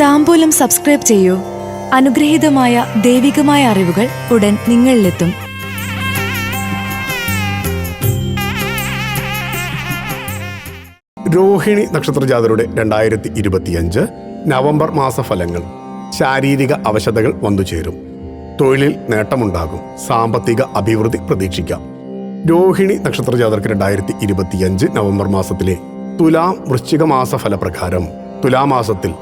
താമ്പൂലം subscribe ചെയ്യൂ. അനുഗ്രഹീതമായ ദൈവികമായ അറിവുകൾ ഉടൻ നിങ്ങളിലെത്തും. രോഹിണി നക്ഷത്രജാതരുടെ രണ്ടായിരത്തി ഇരുപത്തിയഞ്ച് നവംബർ മാസ ഫലങ്ങൾ ശാരീരിക അവശതകൾ വന്നു ചേരും. തൊഴിലിൽ നേട്ടമുണ്ടാകും. സാമ്പത്തിക അഭിവൃദ്ധി പ്രതീക്ഷിക്കാം. രോഹിണി നക്ഷത്രജാതർക്ക് രണ്ടായിരത്തി ഇരുപത്തിയഞ്ച് നവംബർ മാസത്തിലെ തുലാം വൃശ്ചിക മാസ ഫലപ്രകാരം തുലാമാസത്തിൽ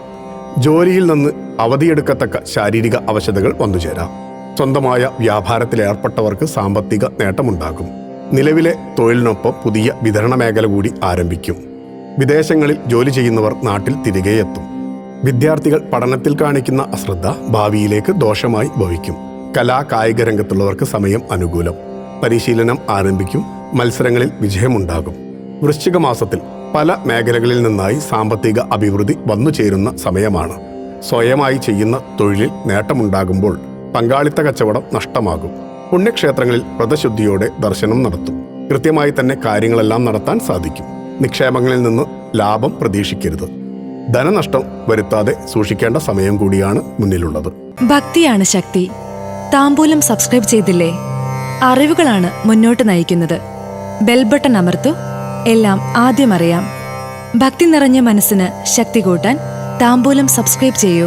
ജോലിയിൽ നിന്ന് അവധിയെടുക്കത്തക്ക ശാരീരിക അവശതകൾ വന്നുചേരാം. സ്വന്തമായ വ്യാപാരത്തിൽ ഏർപ്പെട്ടവർക്ക് സാമ്പത്തിക നേട്ടമുണ്ടാകും. നിലവിലെ തൊഴിലിനൊപ്പം പുതിയ വിതരണ മേഖല കൂടി ആരംഭിക്കും. വിദേശങ്ങളിൽ ജോലി ചെയ്യുന്നവർ നാട്ടിൽ തിരികെ എത്തും. വിദ്യാർത്ഥികൾ പഠനത്തിൽ കാണിക്കുന്ന അശ്രദ്ധ ഭാവിയിലേക്ക് ദോഷമായി ഭവിക്കും. കലാ കായിക രംഗത്തുള്ളവർക്ക് സമയം അനുകൂലം. പരിശീലനം ആരംഭിക്കും. മത്സരങ്ങളിൽ വിജയമുണ്ടാകും. വൃശ്ചിക മാസത്തിൽ പല മേഖലകളിൽ നിന്നായി സാമ്പത്തിക അഭിവൃദ്ധി വന്നു ചേരുന്ന സമയമാണ്. സ്വയമായി ചെയ്യുന്ന തൊഴിലിൽ നേട്ടമുണ്ടാകുമ്പോൾ പങ്കാളിത്ത കച്ചവടം നഷ്ടമാകും. പുണ്യക്ഷേത്രങ്ങളിൽ വ്രതശുദ്ധിയോടെ ദർശനം നടത്തും. കൃത്യമായി തന്നെ കാര്യങ്ങളെല്ലാം നടത്താൻ സാധിക്കും. നിക്ഷേപങ്ങളിൽ നിന്ന് ലാഭം പ്രതീക്ഷിക്കരുത്. ധനനഷ്ടം വരുത്താതെ സൂക്ഷിക്കേണ്ട സമയം കൂടിയാണ് മുന്നിലുള്ളത്. ഭക്തിയാണ് ശക്തി. താമ്പൂലം സബ്സ്ക്രൈബ് ചെയ്തില്ലേ? അറിവുകളാണ് മുന്നോട്ട് നയിക്കുന്നത്. ബെൽബട്ടൺ അമർത്തു. എല്ലാം ആദ്യം അറിയാം. ഭക്തി നിറഞ്ഞ മനസ്സിന് ശക്തി കൂട്ടാൻ താമ്പൂലം സബ്സ്ക്രൈബ് ചെയ്യൂ.